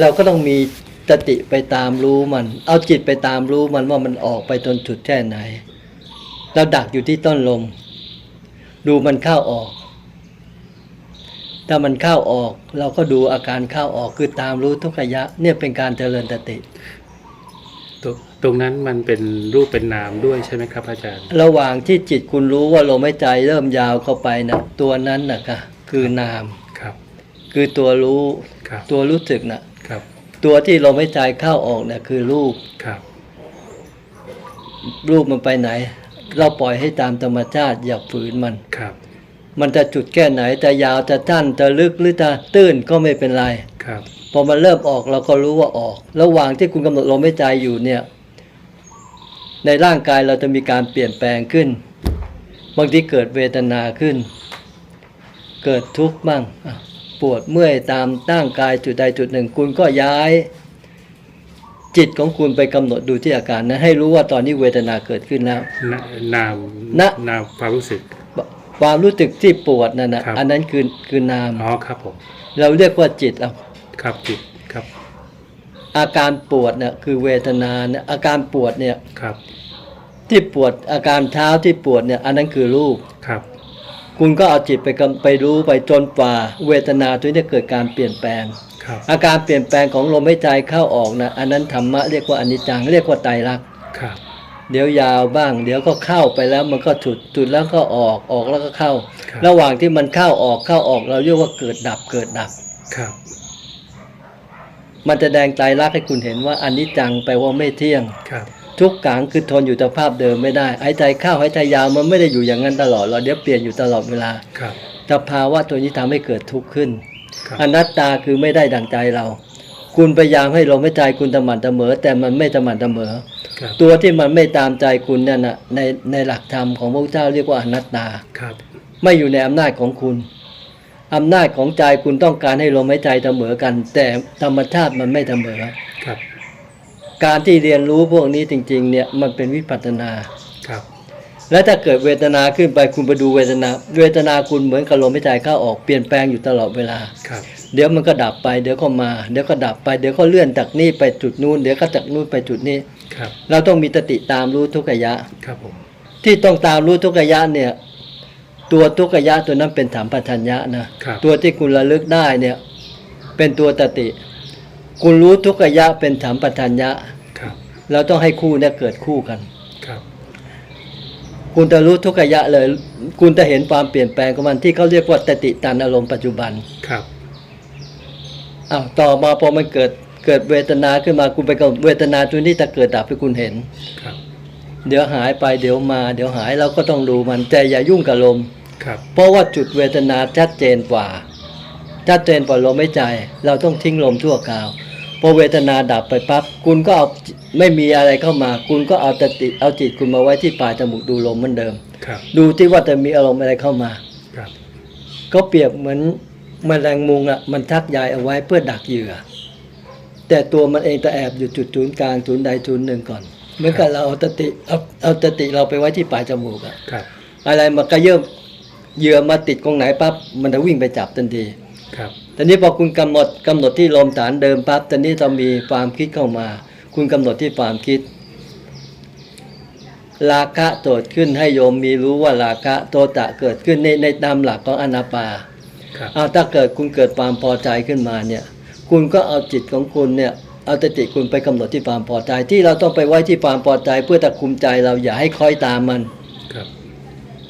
เราก็ต้องมีสติไปตามรู้มัน เอาจิตไปตามรู้มันว่ามันออกไปจนจุดแค่ไหน เราดักอยู่ที่ต้นลม ดูมันเข้าออก ถ้ามันเข้าออก เราก็ดูอาการเข้าออกคือตามรู้ทุกระยะ เนี่ยเป็นการเจริญสติตรงตรงนั้นมันเป็นรูปเป็นนามด้วยใช่ไหมครับอาจารย์ ระหว่างที่จิตคุณรู้ว่าลมหายใจเริ่มยาวเข้าไปนะตัวนั้นนะคะคือนามครับ คือตัวรู้ครับตัวรู้สึกนะครับ ตัวที่ลมหายใจเข้าออกเนี่ยคือรูปครับ รูปมันไปไหน เราปล่อยให้ตามธรรมชาติ อย่าฝืนมันครับ มันจะจุดแค่ไหนจะยาวจะสั้นจะลึกหรือจะตื้นก็ไม่เป็นไรครับพอมันเริ่มออกเราก็รู้ว่าออก ระหว่างที่คุณกำหนดลมหายใจอยู่เนี่ย ในร่างกายเราจะมีการเปลี่ยนแปลงขึ้นบางทีเกิดเวทนาขึ้น เกิดทุกข์บ้างอะ ปวดเมื่อยตามร่างกายจุดใดจุดหนึ่ง คุณก็ย้าย จิตของคุณไปกำหนดดูที่อาการนั้น ให้รู้ว่าตอนนี้เวทนาเกิดขึ้นแล้วนนามนะนามความรู้สึก ความรู้สึกที่ปวดนั่นนะครับอันนั้นคือคือนามอ๋อครับผมเราเรียกว่าจิตเอาครับจิตครับ อาการปวดเนี่ยคือเวทนาเนี่ยอาการปวดเนี่ยครับ ที่ปวดอาการเท้าที่ปวดเนี่ย อันนั้นคือรูปครับ คุณก็เอาจิตไปกำไปรู้ไปจนกว่า เวทนาตัวนี้เกิดการเปลี่ยนแปลงครับอาการเปลี่ยนแปลงของลมหายใจเข้าออกนะอันนั้นธรรมะเรียกว่าอนิจจังเรียกว่าไตรลักษณ์ครับเดี๋ยวยาวบ้าง เดี๋ยวก็เข้าไปแล้วมันก็จุดจุดแล้วก็ออกออกแล้วก็เข้าครับระหว่างที่มันเข้าออกเข้าออกเราเรียกว่าเกิดดับเกิดดับครับมันจะแดงไตรลักษณ์ให้คุณเห็นว่าอนิจจังแปลว่าไม่เที่ยงครับ ทุกขังคือทนอยู่สภาพเดิมไม่ได้หายใจเข้าหายใจยาวมันไม่ได้อยู่อย่างนั้นตลอด เราเดี๋ยวเปลี่ยนอยู่ตลอดเวลาครับสภาวะตัวนี้ทำให้เกิดทุกข์ขึ้นครับอนัตตาคือไม่ได้ดังใจเรา คุณพยายามให้ลมหายใจคุณตะหมันตะเหมอ แต่มันไม่ตะหมันตะเหมอครับตัวที่มันไม่ตามใจคุณเนี่ยนะในในหลักธรรมของพระเจ้าเรียกว่าอนัตตาครับไม่อยู่ในอำนาจของคุณอำนาจของใจคุณต้องการให้ลมหายใจเสมอกัน แต่ธรรมชาติมันไม่เสมอครับ การที่เรียนรู้พวกนี้จริง ๆ เนี่ยมันเป็นวิปัสสนาครับ และถ้าเกิดเวทนาขึ้นไปคุณไปดูเวทนา เวทนาคุณเหมือนกับลมหายใจเข้าออกเปลี่ยนแปลงอยู่ตลอดเวลาครับ เดี๋ยวมันก็ดับไปเดี๋ยวก็มา เดี๋ยวก็ดับไปเดี๋ยวก็เลื่อนจากนี่ไปจุดนู้นเดี๋ยวก็จากนู้นไปจุดนี้ครับ เราต้องมีสติตามรู้ทุกระยะครับผมที่ต้องตามรู้ทุกระยะเนี่ยตัวทุกระยะตัวนั้นเป็นถามปัญญะนะครับตัวที่คุณระลึกได้เนี่ยเป็นตัวตติ คุณรู้ทุกระยะเป็นถามปัญญะครับเราต้องให้คู่เนี่ยเกิดคู่กันครับคุณจะรู้ทุกระยะเลย คุณจะเห็นความเปลี่ยนแปลงของมันที่เขาเรียกว่าตติตันอารมณ์ปัจจุบันครับอ้าวต่อมาพอมันเกิดเกิดเวทนาขึ้นมาคุณไปกับเวทนาตัวนี้จะเกิดดับให้คุณเห็นครับ เดี๋ยวหายไปเดี๋ยวมา เดี๋ยวหายเราก็ต้องดูมันแต่อย่ายุ่งกับลมครับ เพราะว่าจุดเวทนาชัดเจนกว่าชัดเจนกว่าลมไม่ใจ เราต้องทิ้งลมทั่วคราว พอเวทนาดับไปปั๊บคุณก็เอาไม่มีอะไรเข้ามา คุณก็เอาตติเอาจิตคุณมาไว้ที่ปลายจมูกดูลมเหมือนเดิม ครับ ดูที่ว่าจะมีอารมณ์อะไรเข้ามา ครับ ก็เปรียบเหมือนแมลงมุงอะมันทักใยเอาไว้เพื่อดักเหยื่อ แต่ตัวมันเองจะแอบอยู่จุดศูนย์กลางศูนย์ใดศูนย์หนึ่งก่อนเหมือนกับเราเอาตติเอาเอาตติเราไปไว้ที่ปลายจมูกอะครับ อะไรมากระเยิบเหยื่อมาติดตรงไหนปั๊บมันจะวิ่งไปจับทันที ครับตอนนี้พอคุณกำหนดกำหนดที่ลมฐานเดิมปั๊บตอนนี้จะมีความคิดเข้ามา คุณกำหนดที่ความคิด ราคะโจทย์ขึ้นให้โยมมีรู้ว่าราคะโทตะเกิดขึ้นในในตามหลักของอนาปาครับเอาถ้าเกิดคุณเกิดความพอใจขึ้นมาเนี่ยคุณก็เอาจิตของคุณเนี่ยเอาแต่จิตคุณไปกำหนดที่ความพอใจที่เราต้องไปไว้ที่ความพอใจ เพื่อตะคุมใจเราอย่าให้คล้อยตามมันครับ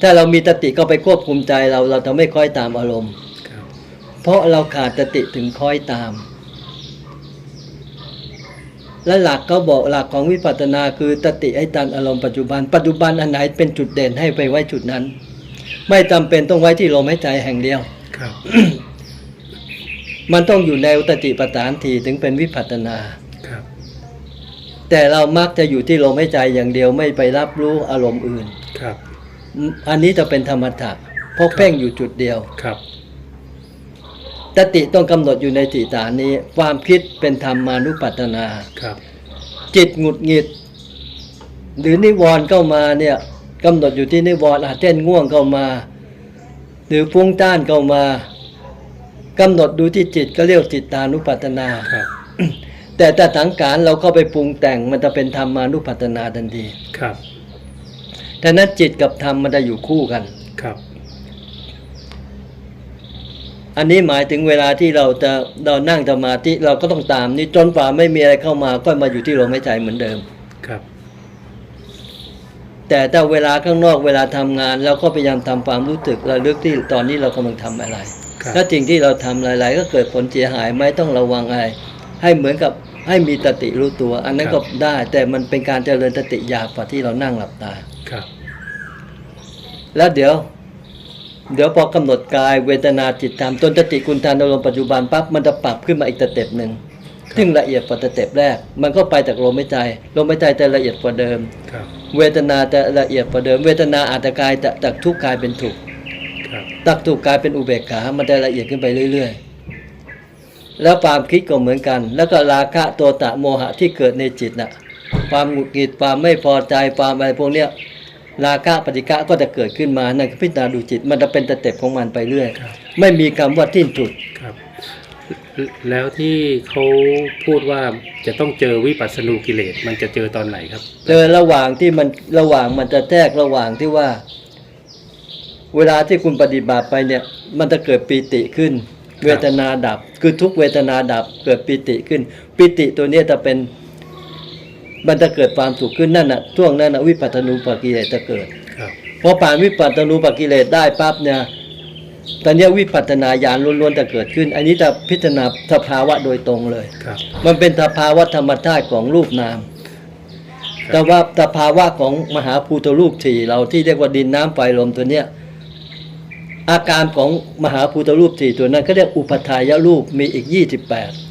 ถ้าเรามีตติก็ไปควบคุมใจเราเราจะไม่คล้อยตามอารมณ์ครับ เพราะเราขาดตติถึงคล้อยตาม และหลักเขาบอกหลักของวิปัสสนาคือตติให้ตามอารมณ์ปัจจุบัน ปัจจุบันอันไหนเป็นจุดเด่นให้ไปไว้จุดนั้น ไม่จำเป็นต้องไว้ที่ลมหายใจแห่งเดียวครับมันต้องอยู่ในอุตติปฐานทีถึงเป็นวิปัสสนาครับ แต่เรามักจะอยู่ที่ลมหายใจอย่างเดียวไม่ไปรับรู้อารมณ์อื่นครับ อันนี้จะเป็นธรรมถะเพราะเพ่งอยู่จุดเดียวครับ ตติต้องกำหนดอยู่ในจิตฐานนี้ ความคิดเป็นธรรมานุปัตนาครับ จิตหงุดหงิด หรือนิวรณ์เข้ามาเนี่ยกำหนดอยู่ที่นิวรณ์อาจเช่นง่วงเข้ามา หรือฟุ้งต้านเข้ามากำหนดดูที่จิตก็เรียกจิตตานุปัตนาครับแต่ถ้าสังขารเราก็ไปปรุงแต่งมันจะเป็นธรรมานุปัฏฏนาทันทีครับแต่นั้นจิตกับธรรมมันจะอยู่คู่กันครับ อันนี้หมายถึงเวลาที่เราจะเรานั่งสมาธิเราก็ต้องตามนี่จนฝ่าไม่มีอะไรเข้ามาก็มาอยู่ที่ลมหายใจเหมือนเดิมครับ แต่ถ้าเวลาข้างนอกเวลาทำงานเราก็พยายามทำความรู้สึกระลึกที่ตอนนี้เรากำลังทำอะไรครับถ้าสิ่งที่เราทำหลาย ๆ ก็เกิดผลเสียหายไหมต้องระวังอะไรให้เหมือนกับให้มีตติรู้ตัว อันนั้นก็ได้ แต่มันเป็นการเจริญตติหยาบกว่าที่เรานั่งหลับตาครับ แล้วเดี๋ยว เดี๋ยวพอกำหนดกายเวทนาจิตธรรมจนตติคุณทานอารมณ์ปัจจุบันปั๊บมันจะปรับขึ้นมาอีกสเต็ปหนึ่งซึ่งละเอียดกว่าสเต็ปแรก มันก็ไปจากลมหายใจลมหายใจจะละเอียดกว่าเดิมครับเวทนาจะละเอียดกว่าเดิม เวทนาอาจจะกลายจากจากทุกข์กลายเป็นถูกข์ครับจากถูกข์กลายเป็นอุเบกขา มันจะละเอียดขึ้นไปเรื่อย ๆ แล้วความคิดก็เหมือนกัน แล้วก็ราคะโตตะโมหะที่เกิดในจิตน่ะความหงุดหงิดความไม่พอใจความอะไรพวกเนี้ย ราคะปฏิฆะก็จะเกิดขึ้นมานั่นคือพิจารณาดูจิต มันจะเป็นสเต็ปของมันไปเรื่อยครับไม่มีคำว่าทิ้นสุดครับ แล้วที่เขาพูดว่าจะต้องเจอวิปัสสนูกิเลสมันจะเจอตอนไหนครับ เจอระหว่างที่มันระหว่างมันจะแทรกระหว่างที่ว่า เวลาที่คุณปฏิบัติไปเนี่ย มันจะเกิดปีติขึ้น เวทนาดับ คือทุกเวทนาดับเกิดปีติขึ้น ปีติตัวเนี้ยจะเป็น มันจะเกิดความสุขขึ้นนั่นน่ะช่วงนั้นน่ะวิปัสสนูปกิเลสจะเกิดครับพอผ่านวิปัสสนูปกิเลสได้ปั๊บเนี่ยตอนเนี้ยวิปัสสนาญาณล้วนๆจะเกิดขึ้น อันนี้จะพิจารณาสภาวะโดยตรงเลยครับมันเป็นสภาวะธรรมชาติของรูปนาม แต่ว่าสภาวะของมหาภูตรูปถี่เราที่เรียกว่าดินน้ำไฟลมตัวเนี้ยอาการของมหาภูตรูปถี่ตัวนั้นก็เรียกอุปทายรูปมีอีก 28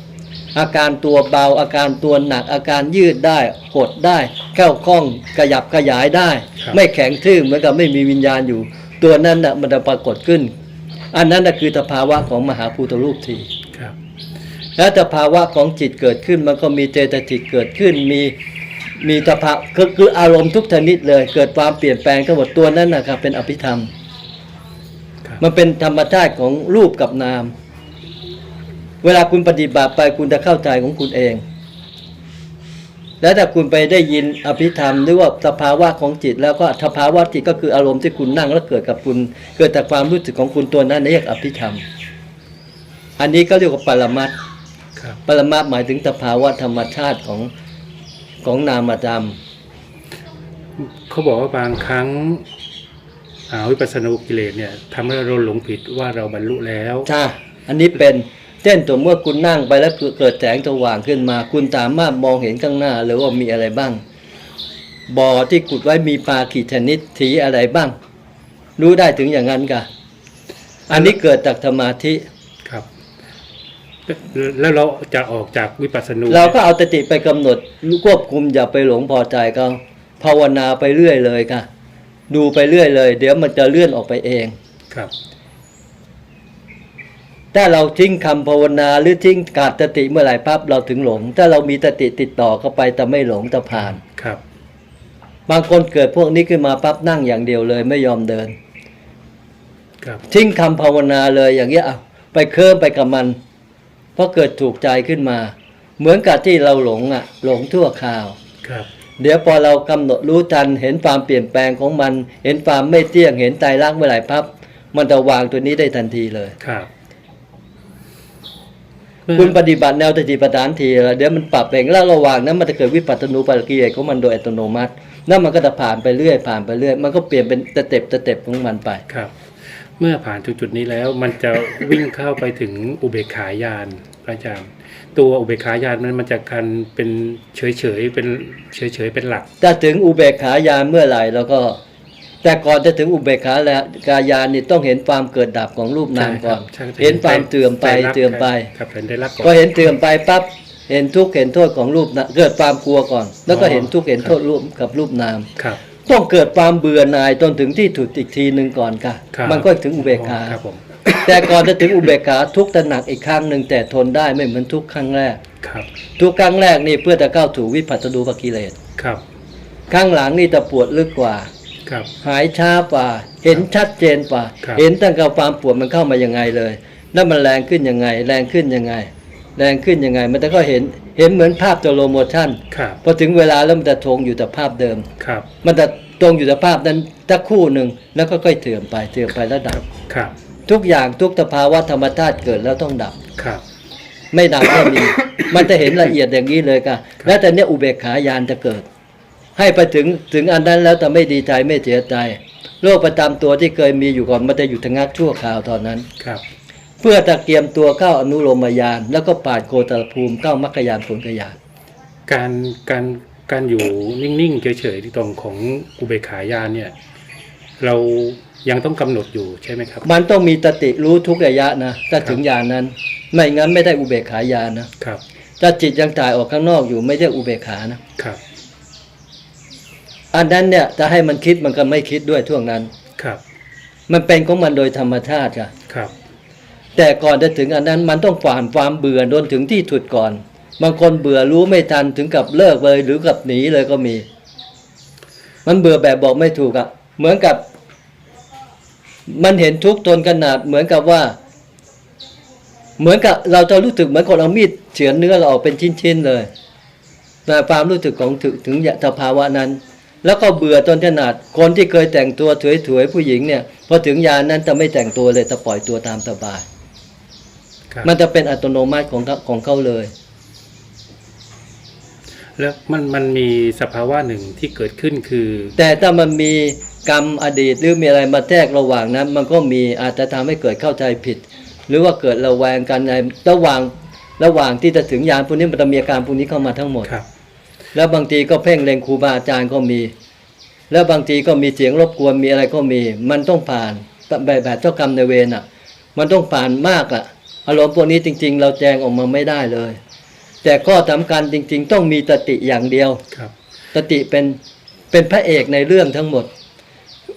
อาการตัวเบา อาการตัวหนัก อาการยืดได้หดได้เข้าคล่องขยับขยายได้ครับไม่แข็งทื่อเหมือนกับไม่มีวิญญาณอยู่ ตัวนั้นน่ะมันจะปรากฏขึ้น อันนั้นน่ะคือสภาวะของมหาภูตรูปถี่ครับแล้วสภาวะของจิตเกิดขึ้นมันก็มีเจตสิกเกิดขึ้นมีมีสภาคือคืออารมณ์ทุกชนิดเลย เกิดความเปลี่ยนแปลงทั้งหมดตัวนั้นนะครับเป็นอภิธรรมครับมันเป็นธรรมชาติของรูปกับนาม เวลาคุณปฏิบัติไปคุณจะเข้าใจของคุณเอง แล้วถ้าคุณไปได้ยินอภิธรรมหรือว่าสภาวะของจิต แล้วก็สภาวะจิตก็คืออารมณ์ที่คุณนั่งแล้วเกิดกับคุณ เกิดจากความรู้สึกของคุณตัวนั้นเรียกอภิธรรม อันนี้ก็เรียกว่าปรมัตถ์ครับปรมาหมายถึงสภาวะธรรมชาติของของนามธรรมเขาบอกว่าบางครั้งอ่าวิปัสสนูกิเลสเนี่ยทำให้เราหลงผิดว่าเราบรรลุแล้วใช่อันนี้เป็น เช่นตัวเมื่อคุณนั่งไปแล้วเกิดแสงสว่างขึ้นมา คุณสามารถมองเห็นข้างหน้าหรือว่ามีอะไรบ้างบ่อที่ขุดไว้มีปลาขีดชนิดสีอะไรบ้าง รู้ได้ถึงอย่างนั้นกะอันนี้เกิดจากสมาธิครับ แล้วเราจะออกจากวิปัสสนูเราก็เอาตติไปกำหนดควบคุมอย่าไปหลงพอใจเขาภาวนาไปเรื่อยเลยค่ะ ดูไปเรื่อยเลย เดี๋ยวมันจะเลื่อนออกไปเองครับ ถ้าเราทิ้งคำภาวนาหรือทิ้งขาดสติเมื่อไหร่ปั๊บเราถึงหลง ถ้าเรามีสติติดต่อเข้าไปแต่ไม่หลงแต่ผ่านครับ บางคนเกิดพวกนี้ขึ้นมาปั๊บนั่งอย่างเดียวเลยไม่ยอมเดิน ครับ ทิ้งคำภาวนาเลยอย่างเงี้ยอะไปเคลิ้มไปกับมันเพราะเกิดถูกใจขึ้นมา เหมือนกับที่เราหลงอะ หลงทั่วคราวครับเดี๋ยวพอเรากำหนดรู้ทันเห็นความเปลี่ยนแปลงของมัน เห็นความไม่เที่ยงเห็นใจรักเมื่อไหร่ปั๊บมันจะวางตัวนี้ได้ทันทีเลยครับ คุณปฏิบัติแนวสติปัฏฐานทีแล้วเดี๋ยวมันปรับเองแล้วระหว่างนั้นมันจะเกิดวิปัสสนูปกิเลสของมันโดยอัตโนมัตินั่นมันก็จะผ่านไปเรื่อยผ่านไปเรื่อย มันก็เปลี่ยนเป็นสเต็ปสเต็ปของมันไปครับ เมื่อผ่านถึงจุดนี้แล้วมันจะวิ่งเข้าไปถึงอุเบกขายานพระอาจารย์ตัวอุเบกขายานนั้นมันจะกันเป็นเฉยเฉยๆเป็นเฉยเฉยๆเป็นหลัก ถ้าถึงอุเบกขายานเมื่อไหร่แล้วก็ แต่ก่อนจะถึงอุเบกขาแล้วกายานนี่ต้องเห็นความเกิดดับของรูปนามก่อนใช่ครับเห็นความเตื่อมไปใจรักเตื่อมไปครับเห็นได้รักก่อนพอเห็นเตื่อมไปปั๊บเห็นทุกข์เห็นโทษของรูปนะเกิดความกลัวก่อน แล้วก็อ๋อเห็นทุกข์เห็นโทษรูปกับรูปนามครับต้องเกิดความเบื่อหน่ายจนถึงที่ถุดอีกทีหนึ่งก่อนค่ะครับมันก็ถึงอุเบกขาครับผมแต่ก่อนจะถึงอุเบกขาทุกข์ตระหนักอีกครั้งหนึ่งแต่ทนได้ไม่เหมือนทุกข์ครั้งแรกครับทุกข์ครั้งแรกนี่เพื่อจะเข้าถูวิปัสสนูปกิเลสครับครั้งหลังนี่จะปวดลึกกว่า ครับหายช้ากว่า เห็นชัดเจนกว่า ครับ เห็นตั้งแต่ความปวดมันเข้ามายังไงเลย แล้วมันแรงขึ้นยังไง แรงขึ้นยังไง แรงขึ้นยังไง มันจะก็เห็นเห็นเหมือนภาพตัวโลโมชั่นครับพอถึงเวลาแล้วมันจะทงอยู่แต่ภาพเดิม ครับมันจะตรงอยู่แต่ภาพนั้นสักครู่หนึ่งแล้วก็ค่อยเถื่อมไปเถื่อมไปแล้วดับ ครับทุกอย่างทุกสภาวะธรรมชาติเกิดแล้วต้องดับ ครับ ไม่ดับก็มี มันจะเห็นละเอียดอย่างนี้เลยค่ะ แล้วแต่เนี้ยอุเบกขายานจะเกิด ให้ไปถึงถึงอันนั้นแล้วแต่ไม่ดีใจไม่เสียใจโรคประจำตัวที่เคยมีอยู่ก่อนมันจะอยู่ทงักชั่วคราวตอนนั้นครับ เพื่อตะเกียมตัวเข้าอนุโลมยาน แล้วก็ผ่านโคตรภูมิเข้ามรรคยานผลกยานการการการอยู่นิ่งๆเฉยๆที่ตรงของอุเบกขายานเนี่ย เรายังต้องกำหนดอยู่ใช่ไหมครับ มันต้องมีตติรู้ทุกระยะนะถ้าถึงยานนั้น ไม่งั้นไม่ได้อุเบกขายานนะครับถ้าจิตยังจ่ายออกข้างนอกอยู่ไม่ได้อุเบกขานะครับ อันนั้นเนี่ยจะให้มันคิดมันก็ไม่คิดด้วยช่วงนั้น ครับ มันเป็นของมันโดยธรรมชาติค่ะครับ แต่ก่อนจะถึงอันนั้นมันต้องผ่านความเบื่อจนถึงที่สุดก่อน บางคนเบื่อรู้ไม่ทันถึงกับเลิกเลยหรือกับหนีเลยก็มี มันเบื่อแบบบอกไม่ถูกอะเหมือนกับ มันเห็นทุกข์ทนขนาดเหมือนกับว่า เหมือนกับเราจะรู้สึกเหมือนคนเอามีดเฉือนเนื้อเราออกเป็นชิ้นๆเลยแต่ความรู้สึกของถึงถึงสภาวะนั้น แล้วก็เบื่อจนขนาดคนที่เคยแต่งตัวถวยๆผู้หญิงเนี่ยพอถึงยานนั้นจะไม่แต่งตัวเลยจะปล่อยตัวตามสบายครับมันจะเป็นอัตโนมัติของเขาของเขาเลย แล้วมันมันมีสภาวะหนึ่งที่เกิดขึ้นคือ แต่ถ้ามันมีกรรมอดีตหรือมีอะไรมาแทรกระหว่างนั้น มันก็มีอาจจะทำให้เกิดเข้าใจผิด หรือว่าเกิดระแวงกันในระหว่างระหว่างที่จะถึงยานพวกนี้มันจะมีอาการพวกนี้เข้ามาทั้งหมดครับ แล้วบางทีก็เพ่งเล็งครูบาอาจารย์ก็มี แล้วบางทีก็มีเสียงรบกวนมีอะไรก็มี มันต้องผ่านแบบแบบเจ้ากรรมในายเวรอะ มันต้องผ่านมากอะ อารมณ์พวกนี้จริง ๆ เราแจงออกมาไม่ได้เลย แต่ข้อสำคัญจริง ๆ ต้องมีตติอย่างเดียวครับสติเป็นเป็นพระเอกในเรื่องทั้งหมด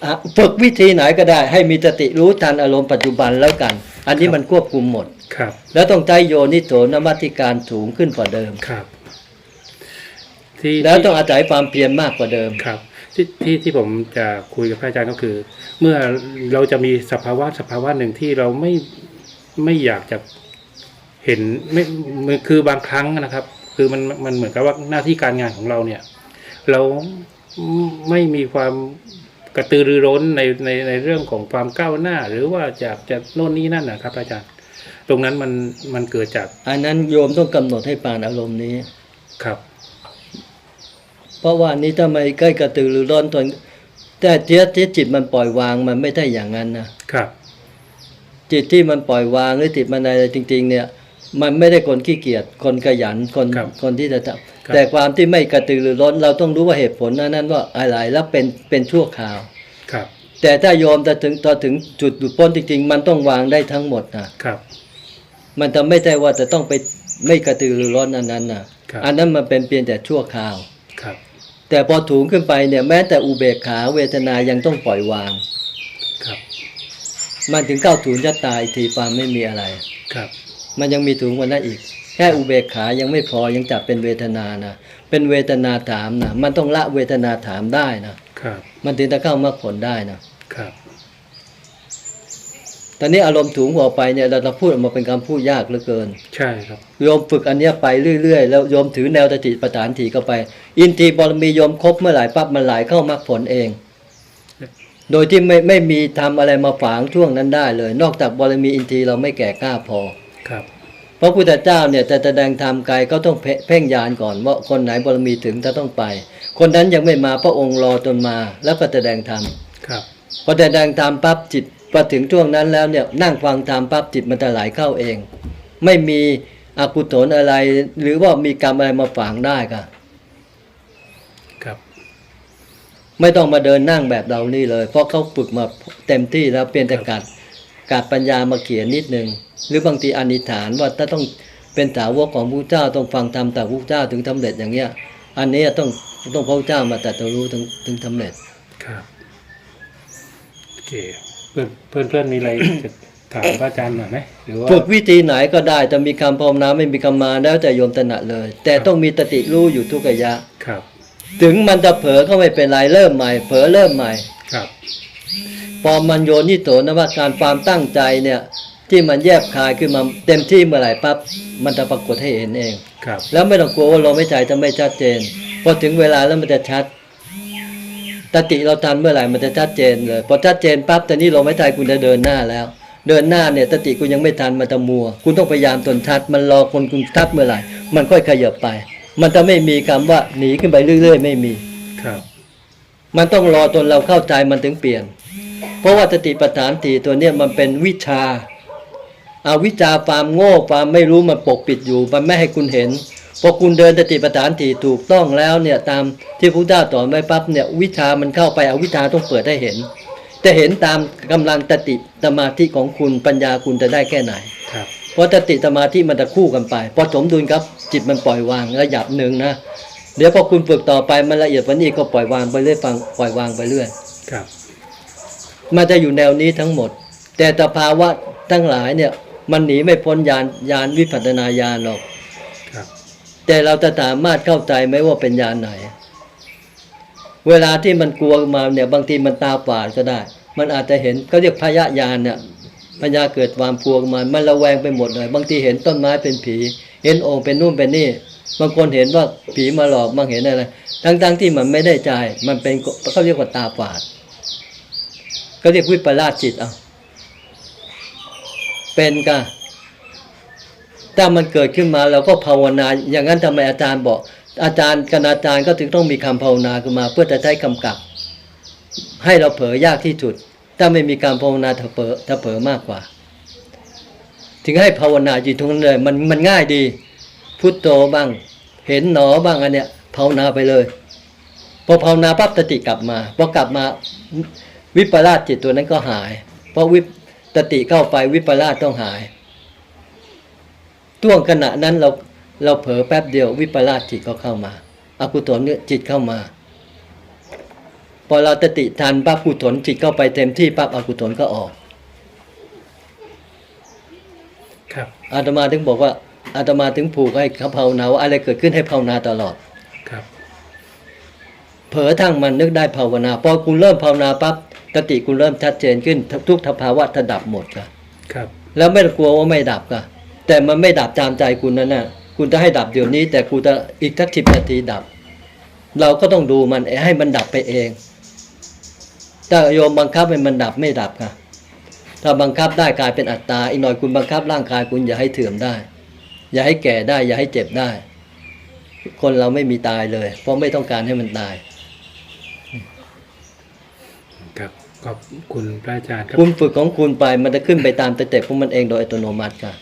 อะฝึกวิธีไหนก็ได้ ให้มีสติรู้ทันอารมณ์ปัจจุบันแล้วกัน อันนี้มันควบคุมหมดครับ แล้วต้องใจโยนิโสนมัติการสูงขึ้นกว่าเดิมครับ ที่แล้วต้องอาศัยความเพียรมากกว่าเดิมครับที่ที่ที่ผมจะคุยกับพระอาจารย์ก็คือ เมื่อเราจะมีสภาวะสภาวะหนึ่งที่เราไม่ไม่อยากจะเห็นไม่มันคือบางครั้งนะครับ คือมันมันเหมือนกับว่าหน้าที่การงานของเราเนี่ย เราไม่มีความกระตือรือร้นในในในเรื่องของความก้าวหน้า หรือว่าอยากจะโน่นนี่นั่นนะครับ อาจารย์ ตรงนั้นมันมันเกิดจาก อันนั้นโยมต้องกำหนดให้ปานอารมณ์นี้ครับ เพราะว่านี้ทำไมใกล้กระตือรือร้นตนแต่เทียที่จิตมันปล่อยวางมันไม่ได้อย่างนั้นนะครับ จิตที่มันปล่อยวางหรือจิตมันอะไรจริง ๆ เนี่ย มันไม่ได้คนขี้เกียจคนขยันคนครับคนที่จะทครับำแต่ความที่ไม่กระตือรือร้นเราต้องรู้ว่าเหตุผลนั้นนั้นว่าอะไรแล้วเป็นเป็นชั่วคราวครับ แต่ถ้าโยมจะถึงต่อถึงจุดหลุดพ้นจริง ๆ มันต้องวางได้ทั้งหมดนะครับ มันจะไม่ได้ว่าจะต้องไปไม่กระตือรือร้นอันนั้นนะครับอันนั้นมันเป็นเพียงแต่ชั่วคราวครับ แต่พอถูงขึ้นไปเนี่ยแม้แต่อุเบกขาเวทนายังต้องปล่อยวางครับมันถึงเก้าถูนจะตายทีความไม่มีอะไรครับ มันยังมีถูงกว่านั้นอีก แค่อุเบกขายังไม่พอยังจับเป็นเวทนานะเป็นเวทนาถามนะมันต้องละเวทนาถามได้นะครับ มันถึงจะเข้ามรรคผลได้นะครับ ตอนนี้อารมณ์ถูงหัวไปเนี่ยเราจะพูดออกมาเป็นคำพูดยากเหลือเกิน ใช่ครับโยมฝึกอันเนี้ยไปเรื่อยๆ แล้วโยมถือแนวตติประฐานถีเข้าไป อินทรีย์บารมีโยมครบเมื่อไหร่ปั๊บมันไหลเข้ามรรคผลเอง โดยที่ไม่ไม่มีทำอะไรมาฝังช่วงนั้นได้เลย นอกจากบารมีอินทรีย์เราไม่แก่กล้าพอครับพระพุทธเจ้าเนี่ยจะแสดงธรรมไกลก็ต้องเพ่เพ่งยานก่อนว่าคนไหนบารมีถึงจะต้องไป คนนั้นยังไม่มาพระองค์รอจนมาแล้วก็แสดงธรรมครับพอแสดงธรรมปั๊บจิต พอถึงช่วงนั้นแล้วเนี่ยนั่งฟังธรรมปั๊บจิตมันจะไหลเข้าเอง ไม่มีอกุศลอะไร หรือว่ามีกรรมอะไรมาฝังได้ค่ะครับ ไม่ต้องมาเดินนั่งแบบเรานี่เลย เพราะเขาฝึกมาเต็มที่แล้วเปลี่ยนแต่การการปัญญามาเขียนนิดนึง หรือบางทีอนิษฐานว่าถ้าต้องเป็นสาวกของพระเจ้าต้องฟังธรรมจากพระเจ้าถึงทำเร็จอย่างเงี้ย อันนี้ต้องต้องพระเจ้ามาตรัดรู้ถึงถึงทำเร็จครับโอเคเพื่อนเพื่อนเพื่อนมีอะไรจะถามพระอาจารย์หน่อยไหมหรือว่าฝึกวิธีไหนก็ได้จะมีคำพรมน้ำไม่มีคำมาแล้วแต่โยมถนัดเลย แต่ต้องมีตติรู้อยู่ทุกระยะครับ ถึงมันจะเผลอก็ไม่เป็นไรเริ่มใหม่เผลอเริ่มใหม่ครับพอมันโยนิโสนะว่าการความตั้งใจเนี่ยที่มันแยบคายขึ้นมาเต็มที่เมื่อไหร่ปั๊บมันจะปรากฏให้เห็นเอง ครับ แล้วไม่ต้องกลัวว่าลมหายใจจะไม่ชัดเจน พอถึงเวลาแล้วมันจะชัด ตติเราทันเมื่อไหร่มันจะชัดเจนเลยพอชัดเจนปั๊บตอนนี้ลมหายใจคุณจะเดินหน้าแล้ว เดินหน้าเนี่ยตติคุณยังไม่ทันมันจะมัว คุณต้องพยายามจนชัด มันรอคนคุณชัดเมื่อไหร่ มันค่อยขยับไป มันจะไม่มีคำว่าหนีขึ้นไปเรื่อย ๆ ไม่มีครับ มันต้องรอจนเราเข้าใจมันถึงเปลี่ยน เพราะว่าสติปัฏฐานสี่ตัวเนี้ยมันเป็นวิชาอาวิชชาความโง่ความไม่รู้มันปกปิดอยู่มันไม่ให้คุณเห็น พอคุณเดินสติปัฏฐานสี่ถูกต้องแล้วเนี่ยตามที่พระเจ้าสอนไว้ปั๊บเนี่ยวิชามันเข้าไปเอาวิชาต้องเปิดให้เห็น จะเห็นตามกำลังสติสมาธิของคุณปัญญาคุณจะได้แค่ไหนครับเพราะสติสมาธิมันจะคู่กันไปพอสมดุลครับจิตมันปล่อยวางระยับหนึ่งนะเดี๋ยวพอคุณฝึกต่อไปมันละเอียดกวันนี้ก็ปล่อยวางไปเรื่อยฟังปล่อยวางไปเรื่อยครับมันจะอยู่แนวนี้ทั้งหมด แต่สภาวะทั้งหลายเนี่ยมันหนีไม่พ้นยานยานวิปัสสนาญาณหรอกครับ แต่เราจะสามารถเข้าใจไหมว่าเป็นยานไหน เวลาที่มันกลัวมาเนี่ยบางทีมันตาฝาดก็ได้ มันอาจจะเห็นเขาเรียกพยายานเนี่ยพญาเกิดความกลัวมามันระแวงไปหมดเลย บางทีเห็นต้นไม้เป็นผี เห็นองค์เป็นนู่นเป็นนี่ บางคนเห็นว่าผีมาหลอกบางเห็นอะไรทั้งๆที่มันไม่ได้ใจ มันเป็นเขาเรียกว่าตาฝาดก็เรียกวิปลาสจิตเอาเป็นกะ ถ้ามันเกิดขึ้นมาเราก็ภาวนา อย่างนั้นทำไมอาจารย์บอก อาจารย์คณาจารย์ก็ถึงต้องมีคำภาวนาขึ้นมา เพื่อจะใช้กำกับ ให้เราเผลอยากที่สุด ถ้าไม่มีการภาวนาถ้าเผลอถ้าเผลอมากกว่า ถึงให้ภาวนาอยู่ตรงนั้นเลยมันมันง่ายดี พุทโธบ้าง เห็นหนอบ้างอันเนี้ยภาวนาไปเลย พอภาวนาปั๊บสติกลับมาพอกลับมาวิปลาสจิตตัวนั้นก็หาย เพราะวิสติเข้าไปวิปลาสต้องหาย ช่วงขณะนั้นเราเราเผลอแป๊บเดียววิปลาสจิตก็เข้ามาอากุศลเนี่ยจิตเข้ามา พอเราตติทันปั๊บกุศลจิตเข้าไปเต็มที่ปั๊บอกุศลก็ออก ครับอาตมาถึงบอกว่าอาตมาถึงผูกให้เขาภาวนาว่าอะไรเกิดขึ้นให้ภาวนาตลอด ครับ เผลอทั้งมันนึกได้ภาวนา พอคุณเริ่มภาวนาปั๊บสติคุณเริ่มชัดเจนขึ้นทุกทภาวะถดับหมดค่ะครับ แล้วไม่ต้องกลัวว่าไม่ดับค่ะ แต่มันไม่ดับตามใจคุณนั่นน่ะ คุณจะให้ดับเดี๋ยวนี้ แต่คุณจะอีกสักสิบนาทีดับ เราก็ต้องดูมันให้มันดับไปเองถ้าโยมบังคับให้มันดับไม่ดับค่ะ ถ้าบังคับได้กลายเป็นอัตตา อีกหน่อยคุณบังคับร่างกายคุณอย่าให้เถื่อมได้ อย่าให้แก่ได้ อย่าให้เจ็บได้ คนเราไม่มีตายเลย เพราะไม่ต้องการให้มันตายครับขอบคุณพระอาจารย์ครับ คุณฝึกของคุณไปมันจะขึ้นไปตามสเต็ปของมันเองโดยอัตโนมัติค่ะ